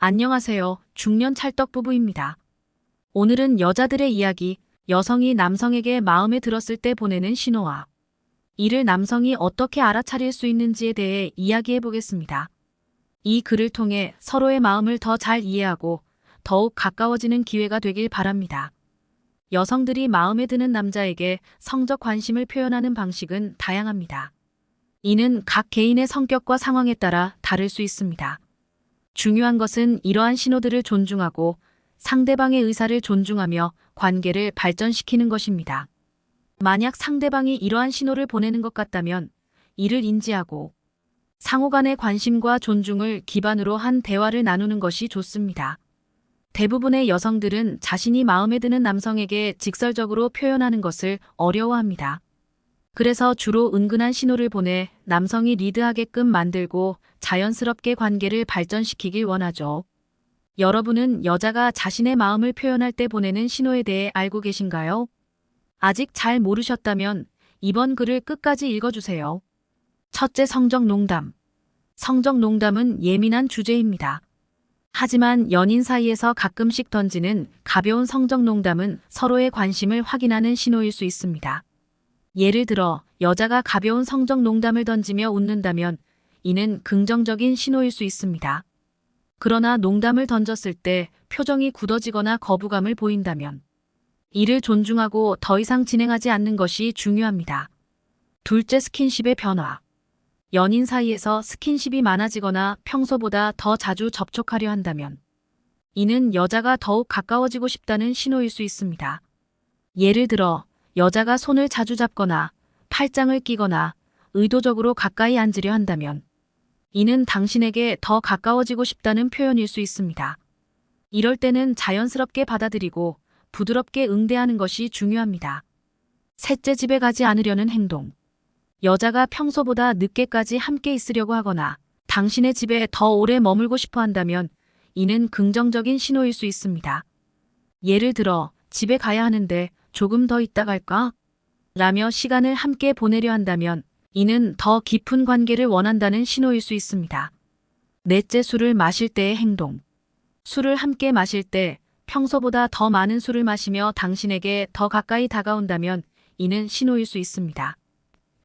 안녕하세요. 중년 찰떡 부부입니다. 오늘은 여자들의 이야기, 여성이 남성에게 마음에 들었을 때 보내는 신호와 이를 남성이 어떻게 알아차릴 수 있는지에 대해 이야기해 보겠습니다. 이 글을 통해 서로의 마음을 더 잘 이해하고 더욱 가까워지는 기회가 되길 바랍니다. 여성들이 마음에 드는 남자에게 성적 관심을 표현하는 방식은 다양합니다. 이는 각 개인의 성격과 상황에 따라 다를 수 있습니다. 중요한 것은 이러한 신호들을 존중하고 상대방의 의사를 존중하며 관계를 발전시키는 것입니다. 만약 상대방이 이러한 신호를 보내는 것 같다면 이를 인지하고 상호 간의 관심과 존중을 기반으로 한 대화를 나누는 것이 좋습니다. 대부분의 여성들은 자신이 마음에 드는 남성에게 직설적으로 표현하는 것을 어려워합니다. 그래서 주로 은근한 신호를 보내 남성이 리드하게끔 만들고 자연스럽게 관계를 발전시키길 원하죠. 여러분은 여자가 자신의 마음을 표현할 때 보내는 신호에 대해 알고 계신가요? 아직 잘 모르셨다면 이번 글을 끝까지 읽어주세요. 첫째 성적 농담. 성적 농담은 예민한 주제입니다. 하지만 연인 사이에서 가끔씩 던지는 가벼운 성적 농담은 서로의 관심을 확인하는 신호일 수 있습니다. 예를 들어 여자가 가벼운 성적 농담을 던지며 웃는다면 이는 긍정적인 신호일 수 있습니다. 그러나 농담을 던졌을 때 표정이 굳어지거나 거부감을 보인다면 이를 존중하고 더 이상 진행하지 않는 것이 중요합니다. 둘째 스킨십의 변화. 연인 사이에서 스킨십이 많아지거나 평소보다 더 자주 접촉하려 한다면 이는 여자가 더욱 가까워지고 싶다는 신호일 수 있습니다. 예를 들어 여자가 손을 자주 잡거나 팔짱을 끼거나 의도적으로 가까이 앉으려 한다면 이는 당신에게 더 가까워지고 싶다는 표현일 수 있습니다. 이럴 때는 자연스럽게 받아들이고 부드럽게 응대하는 것이 중요합니다. 셋째 집에 가지 않으려는 행동. 여자가 평소보다 늦게까지 함께 있으려고 하거나 당신의 집에 더 오래 머물고 싶어 한다면 이는 긍정적인 신호일 수 있습니다. 예를 들어 집에 가야 하는데 조금 더 있다 갈까? 라며 시간을 함께 보내려 한다면 이는 더 깊은 관계를 원한다는 신호일 수 있습니다. 넷째 술을 마실 때의 행동. 술을 함께 마실 때 평소보다 더 많은 술을 마시며 당신에게 더 가까이 다가온다면 이는 신호일 수 있습니다.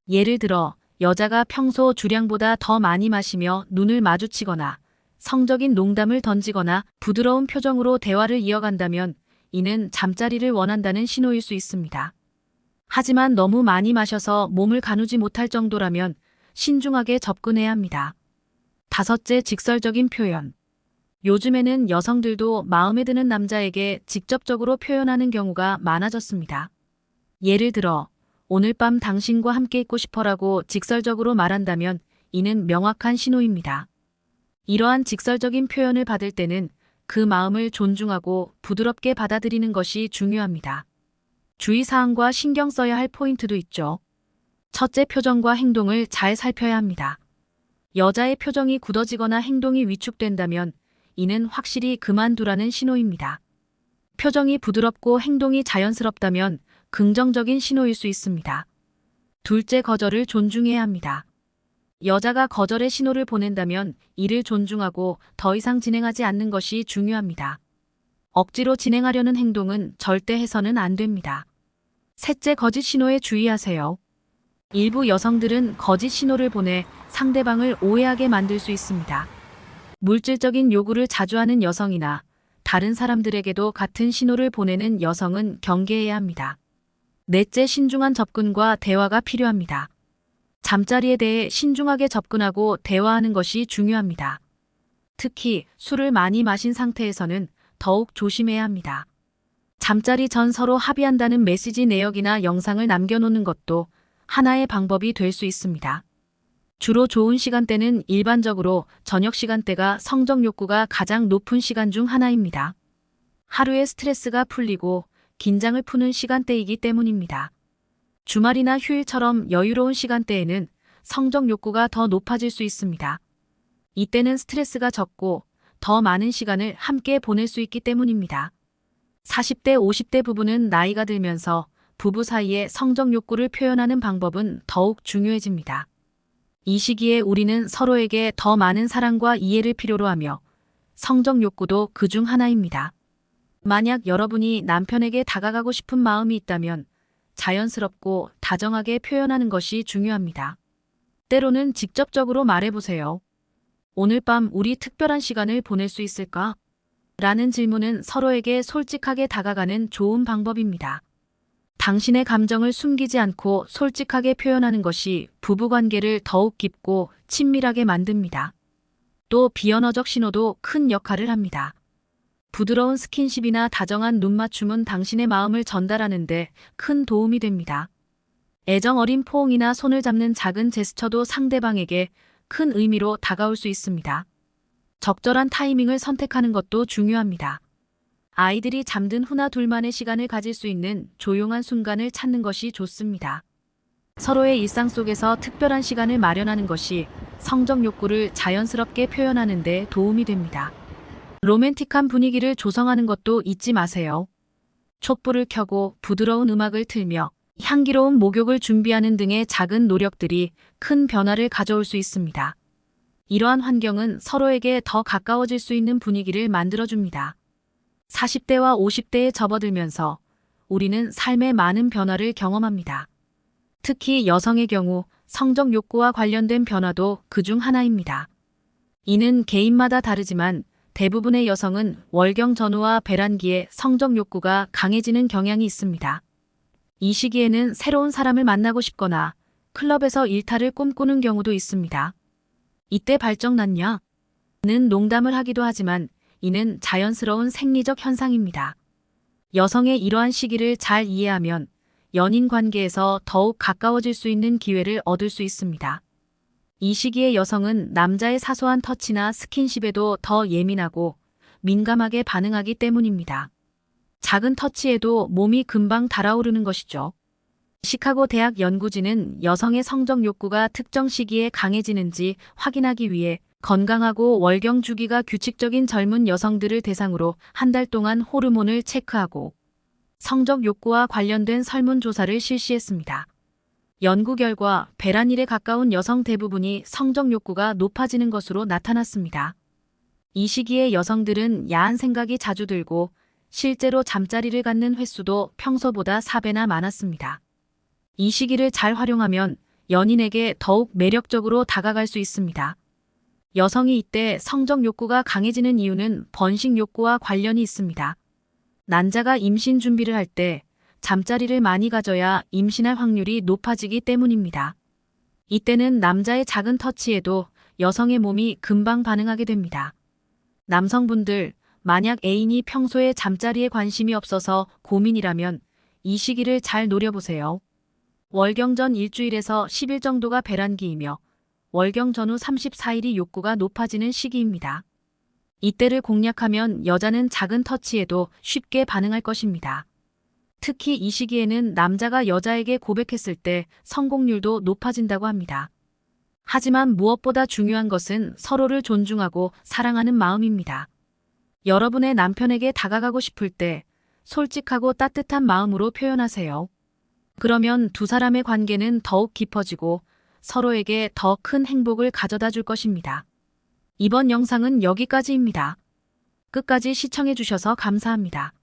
예를 들어 여자가 평소 주량보다 더 많이 마시며 눈을 마주치거나 성적인 농담을 던지거나 부드러운 표정으로 대화를 이어간다면 이는 잠자리를 원한다는 신호일 수 있습니다. 하지만 너무 많이 마셔서 몸을 가누지 못할 정도라면 신중하게 접근해야 합니다. 다섯째 직설적인 표현. 요즘에는 여성들도 마음에 드는 남자에게 직접적으로 표현하는 경우가 많아졌습니다. 예를 들어, 오늘 밤 당신과 함께 있고 싶어라고 직설적으로 말한다면 이는 명확한 신호입니다. 이러한 직설적인 표현을 받을 때는 그 마음을 존중하고 부드럽게 받아들이는 것이 중요합니다. 주의사항과 신경 써야 할 포인트도 있죠. 첫째 표정과 행동을 잘 살펴야 합니다. 여자의 표정이 굳어지거나 행동이 위축된다면 이는 확실히 그만두라는 신호입니다. 표정이 부드럽고 행동이 자연스럽다면 긍정적인 신호일 수 있습니다. 둘째 거절을 존중해야 합니다. 여자가 거절의 신호를 보낸다면 이를 존중하고 더 이상 진행하지 않는 것이 중요합니다. 억지로 진행하려는 행동은 절대 해서는 안 됩니다. 셋째 거짓 신호에 주의하세요. 일부 여성들은 거짓 신호를 보내 상대방을 오해하게 만들 수 있습니다. 물질적인 요구를 자주 하는 여성이나 다른 사람들에게도 같은 신호를 보내는 여성은 경계해야 합니다. 넷째 신중한 접근과 대화가 필요합니다. 잠자리에 대해 신중하게 접근하고 대화하는 것이 중요합니다. 특히 술을 많이 마신 상태에서는 더욱 조심해야 합니다. 잠자리 전 서로 합의한다는 메시지 내역이나 영상을 남겨놓는 것도 하나의 방법이 될 수 있습니다. 주로 좋은 시간대는 일반적으로 저녁 시간대가 성적 욕구가 가장 높은 시간 중 하나입니다. 하루의 스트레스가 풀리고 긴장을 푸는 시간대이기 때문입니다. 주말이나 휴일처럼 여유로운 시간대에는 성적 욕구가 더 높아질 수 있습니다. 이때는 스트레스가 적고 더 많은 시간을 함께 보낼 수 있기 때문입니다. 40대, 50대 부부는 나이가 들면서 부부 사이의 성적 욕구를 표현하는 방법은 더욱 중요해집니다. 이 시기에 우리는 서로에게 더 많은 사랑과 이해를 필요로 하며 성적 욕구도 그 중 하나입니다. 만약 여러분이 남편에게 다가가고 싶은 마음이 있다면 자연스럽고 다정하게 표현하는 것이 중요합니다. 때로는 직접적으로 말해보세요. 오늘 밤 우리 특별한 시간을 보낼 수 있을까? 라는 질문은 서로에게 솔직하게 다가가는 좋은 방법입니다. 당신의 감정을 숨기지 않고 솔직하게 표현하는 것이 부부관계를 더욱 깊고 친밀하게 만듭니다. 또 비언어적 신호도 큰 역할을 합니다. 부드러운 스킨십이나 다정한 눈맞춤은 당신의 마음을 전달하는데 큰 도움이 됩니다. 애정 어린 포옹이나 손을 잡는 작은 제스처도 상대방에게 큰 의미로 다가올 수 있습니다. 적절한 타이밍을 선택하는 것도 중요합니다. 아이들이 잠든 후나 둘만의 시간을 가질 수 있는 조용한 순간을 찾는 것이 좋습니다. 서로의 일상 속에서 특별한 시간을 마련하는 것이 성적 욕구를 자연스럽게 표현하는 데 도움이 됩니다. 로맨틱한 분위기를 조성하는 것도 잊지 마세요. 촛불을 켜고 부드러운 음악을 틀며 향기로운 목욕을 준비하는 등의 작은 노력들이 큰 변화를 가져올 수 있습니다. 이러한 환경은 서로에게 더 가까워질 수 있는 분위기를 만들어줍니다. 40대와 50대에 접어들면서 우리는 삶의 많은 변화를 경험합니다. 특히 여성의 경우 성적 욕구와 관련된 변화도 그 중 하나입니다. 이는 개인마다 다르지만 대부분의 여성은 월경 전후와 배란기에 성적 욕구가 강해지는 경향이 있습니다. 이 시기에는 새로운 사람을 만나고 싶거나 클럽에서 일탈을 꿈꾸는 경우도 있습니다. 이때 발정났냐? 는 농담을 하기도 하지만 이는 자연스러운 생리적 현상입니다. 여성의 이러한 시기를 잘 이해하면 연인 관계에서 더욱 가까워질 수 있는 기회를 얻을 수 있습니다. 이 시기에 여성은 남자의 사소한 터치나 스킨십에도 더 예민하고 민감하게 반응하기 때문입니다. 작은 터치에도 몸이 금방 달아오르는 것이죠. 시카고 대학 연구진은 여성의 성적 욕구가 특정 시기에 강해지는지 확인하기 위해 건강하고 월경 주기가 규칙적인 젊은 여성들을 대상으로 한 달 동안 호르몬을 체크하고 성적 욕구와 관련된 설문조사를 실시했습니다. 연구 결과 배란일에 가까운 여성 대부분이 성적 욕구가 높아지는 것으로 나타났습니다. 이 시기에 여성들은 야한 생각이 자주 들고 실제로 잠자리를 갖는 횟수도 평소보다 4배나 많았습니다. 이 시기를 잘 활용하면 연인에게 더욱 매력적으로 다가갈 수 있습니다. 여성이 이때 성적 욕구가 강해지는 이유는 번식 욕구와 관련이 있습니다. 난자가 임신 준비를 할 때 잠자리를 많이 가져야 임신할 확률이 높아지기 때문입니다. 이때는 남자의 작은 터치에도 여성의 몸이 금방 반응하게 됩니다. 남성분들, 만약 애인이 평소에 잠자리에 관심이 없어서 고민이라면 이 시기를 잘 노려보세요. 월경 전 일주일에서 10일 정도가 배란기이며 월경 전후 34일이 욕구가 높아지는 시기입니다. 이때를 공략하면 여자는 작은 터치에도 쉽게 반응할 것입니다. 특히 이 시기에는 남자가 여자에게 고백했을 때 성공률도 높아진다고 합니다. 하지만 무엇보다 중요한 것은 서로를 존중하고 사랑하는 마음입니다. 여러분의 남편에게 다가가고 싶을 때 솔직하고 따뜻한 마음으로 표현하세요. 그러면 두 사람의 관계는 더욱 깊어지고 서로에게 더 큰 행복을 가져다 줄 것입니다. 이번 영상은 여기까지입니다. 끝까지 시청해 주셔서 감사합니다.